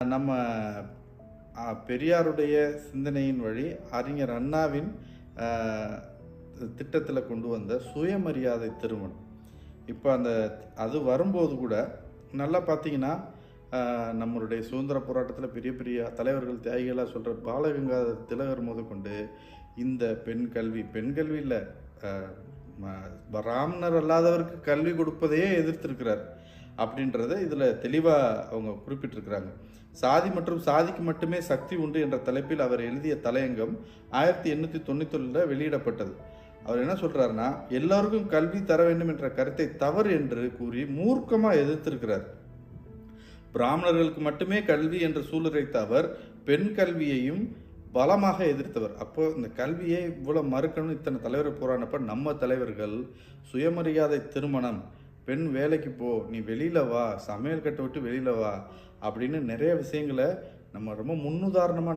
நம்ம பெரியாருடைய சிந்தனையின் வழி அறிஞர் அண்ணாவின் திட்டத்தில் கொண்டு வந்த சுயமரியாதை திருமணம். இப்போ அந்த அது வரும்போது கூட நல்லா பார்த்தீங்கன்னா நம்மளுடைய சுதந்திர போராட்டத்தில் பெரிய பெரிய தலைவர்கள் தியாகிகளாக சொல்கிற பாலகங்காதர் திலகர் முதற்கொண்டு இந்த பெண் கல்வி பெண் கல்வி இல்லை பிராமணர் அல்லாதவருக்கு கல்வி கொடுப்பதையே எதிர்த்திருக்கிறார். அப்படின்றத இதில் தெளிவாக அவங்க குறிப்பிட்டிருக்கிறாங்க. சாதி மற்றும் சாதிக்கு மட்டுமே சக்தி உண்டு என்ற தலைப்பில் அவர் எழுதிய தலையங்கம் ஆயிரத்தி எண்ணூற்றி தொண்ணூத்தொன்னில் வெளியிடப்பட்டது. அவர் என்ன சொல்கிறாருன்னா எல்லாருக்கும் கல்வி தர வேண்டும் என்ற கருத்தை தவறு என்று கூறி மூர்க்கமாக எதிர்த்திருக்கிறார். பிராமணர்களுக்கு மட்டுமே கல்வி என்று சூளுரைத்த அவர் பெண் கல்வியையும் பலமாக எதிர்த்தவர். அப்போ இந்த கல்வியை இவ்வளோ மறுக்கணும் இத்தனை தலைவர் போராடினப்ப நம்ம தலைவர்கள் சுயமரியாதை திருமணம் பெண் வேலைக்கு போ நீ வெளியில் வா சமையல் கட்டை விட்டு வெளியில் வா அப்படின்னு நிறைய விஷயங்களை நம்ம ரொம்ப முன்னுதாரணமாக